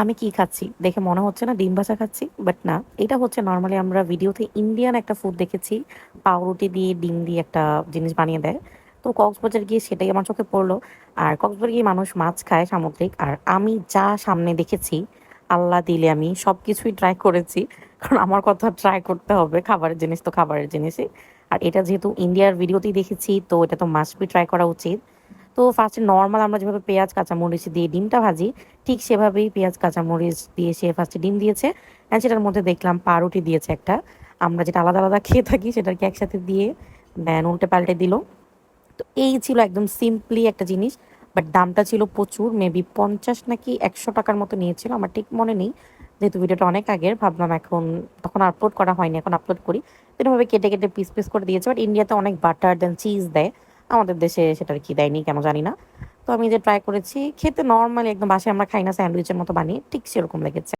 আমি কি খাচ্ছি? দেখে মনে হচ্ছে না ডিম ভাজা খাচ্ছি বাট না। এটা হচ্ছে নর্মালি আমরা ভিডিওতে ইন্ডিয়ান একটা ফুড দেখেছি, পাউরুটি দিয়ে ডিম দিয়ে একটা জিনিস বানিয়ে দেয়। তো কক্সবাজার গিয়ে সেটাই আমার চোখে পড়ল। আর কক্সবাজার গিয়ে মানুষ মাছ খায় সামুদ্রিক, আর আমি যা সামনে দেখেছি, আল্লাহ দিলে আমি সব কিছুই ট্রাই করেছি, কারণ আমার কথা ট্রাই করতে হবে, খাবারের জিনিস তো খাবারের জিনিসই। আর এটা যেহেতু ইন্ডিয়ার ভিডিওতেই দেখেছি, তো এটা তো মাস্ট বি ট্রাই করা উচিত। তো ফার্স্টে নর্মাল আমরা যেভাবে পেঁয়াজ, কাঁচামরিচ দিয়ে ডিমটা ভাজি, ঠিক সেভাবেই পেঁয়াজ, কাঁচামরিচ দিয়ে সে ফার্স্টে ডিম দিয়েছে। অ্যান্ড সেটার মধ্যে দেখলাম পাউরুটি দিয়েছে একটা। আমরা যেটা আলাদা আলাদা খেয়ে থাকি, সেটাকে একসাথে দিয়ে দেন উল্টে পাল্টে দিল। তো এই ছিল একদম সিম্পলি একটা জিনিস বাট দামটা ছিল প্রচুর মেবি পঞ্চাশ নাকি একশো টাকার মতো নিয়েছিল, আমার ঠিক মনে নেই। যেহেতু ভিডিওটা অনেক আগের, ভাবলাম এখন তখন আপলোড করা হয়নি, এখন আপলোড করি। এরকমভাবে কেটে কেটে পিস পিস করে দিয়েছে বাট ইন্ডিয়াতে অনেক বাটার দেন চিজ দেয়। আমাদের দেশে সেটার কি দেয়নি, কেন জানি না। তো আমি যে ট্রাই করেছি, খেতে নর্মালি একদম বাসায় আমরা খাই না স্যান্ডউইচের মতো বানিয়ে, ঠিক সেরকম লেগেছে।